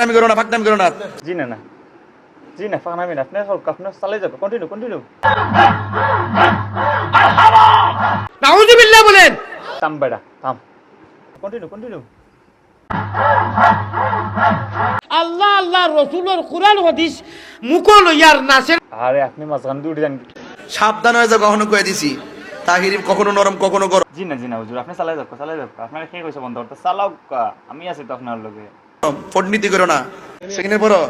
ফাকনামি করো না ফাকনামি করো না। জি না না। জি না ফাঁকনামি না। আপনার হোক আপনার চালাই যাবে। কন্টিনিউ কন্টিনিউ নাউজুবিল্লাহ বলেন। থাম বেড়া থাম। কন্টিনিউ কন্টিনিউ আল্লাহ আল্লাহ রসুলের কোরআন হদিস মুকল ইয়ার নাসের আরে আপনি মাঝখান দিয়ে উঠে যান। সাবধান হয়ে যাও কখনো কয়ে দিছি। তাহিরি কখনো নরম কখনো গরম। জি না জি না হুজুর। আপনি চালাই যাব চালাই যাব আপনার কে কইছে বন্ধ? করতে চালাও আমি আছি তো আপনার লগে। ফটনীতি করো না। সেকেন্ডের পরও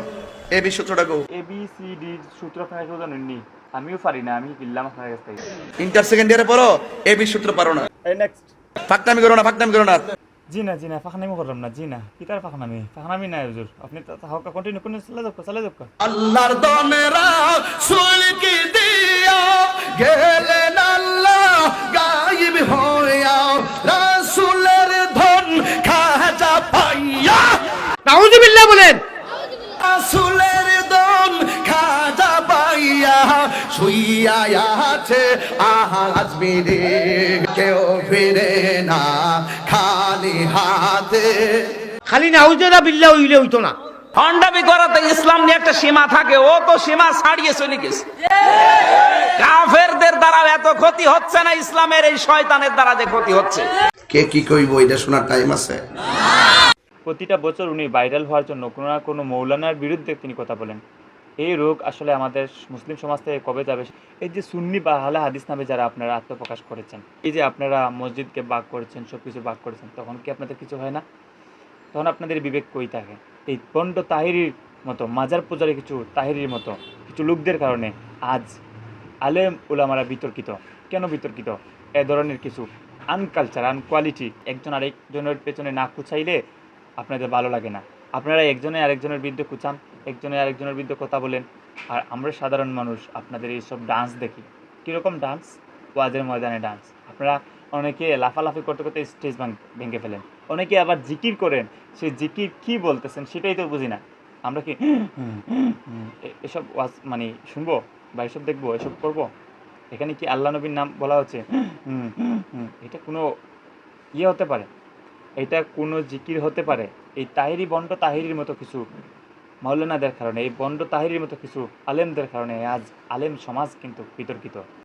এ বি সূত্রটা কো এ বি সি ডি সূত্র আপনারা কেউ জানেননি আমিও পারি না আমি কিনলাম আপনার কাছ থেকে। ইন্টার সেকেন্ড ইয়ারে পরও এ বি সূত্র পারো না। এই নেক্সট ফাকনামি করো না ফাকনামি করো না। জি না জি না ফাঁকনামি করলাম না জি না। কি তার ফাঁকনামি? ফাঁকনামি নাই হুজুর। আপনি তো হাওকা কন্টিনিউ কন্টিনিউ চালাই যাব চালাই যাব আল্লাহর দনেরা সুলকি দিয়া গেলেন নাউজুবিল্লাহ বলেন। রাসূলের ধন খাজা পাইয়া শুইয়া আছে আজ মেরে কেউ ফিরে না খালি হাতে। খালি নাউজুরা বিল্লাহ হইলে হইতো না। হন্ডাবি করাতে ইসলাম নিয়ে একটা সীমা থাকে ও তো সীমা ছাড়িয়ে চলে গেছে। কাফেরদের দ্বারা এত ক্ষতি হচ্ছে না ইসলামের এই শয়তানের দ্বারা যে ক্ষতি হচ্ছে। কে কি কইব এটা শোনার টাইম আছে। প্রতিটা বছর উনি ভাইরাল হওয়ার জন্য কোনো না কোনো মৌলানার বিরুদ্ধে তিনি কথা বলেন। এই রোগ আসলে আমাদের মুসলিম সমাজ থেকে কবে যাবে এই যে সুন্নি বা হালে হাদিস নামে যারা আপনারা আত্মপ্রকাশ করেছেন, এই যে আপনারা মসজিদকে বাক করেছেন সব কিছু বাক করেছেন, তখন কি আপনাদের কিছু হয় না? তখন আপনাদের বিবেক কই থাকে? এই পণ্ড তাহিরির মতো, মাজার পূজারে কিছু তাহিরির মতো, কিছু লোকদের কারণে আজ আলেম ওলামারা বিতর্কিত। কেন বিতর্কিত? এ ধরনের কিছু আনকালচার আনকোয়ালিটি একজন আরেকজনের পেছনে না কুচাইলে আপনাদের ভালো লাগে না। আপনারা একজনে আরেকজনের বিরুদ্ধে কুচান, একজনে আরেকজনের বিরুদ্ধে কথা বলেন, আর আমরা সাধারণ মানুষ আপনাদের এইসব ডান্স দেখি। কীরকম ডান্স ওয়াজের ময়দানে ডান্স আপনারা অনেকে লাফালাফি করতে করতে স্টেজ ভেঙে ফেলেন। অনেকে আবার জিকির করেন সেই জিকির কি বলতেছেন সেটাই তো বুঝি না। আমরা কি এসব ওয়াজ মানে শুনব বা এসব দেখব, এসব করব? এখানে কি আল্লাহ নবীর নাম বলা হচ্ছে? এটা কোনো ইয়ে হতে পারে। এটা কোনো জিকির হতে পারে। এই তাহিরি বন্ড তাহিরির মতো কিছু মৌলানাদের কারণে, এই বন্ড তাহিরির মতো কিছু আলেমদের কারণে আজ আলেম সমাজ কিন্তু বিতর্কিত।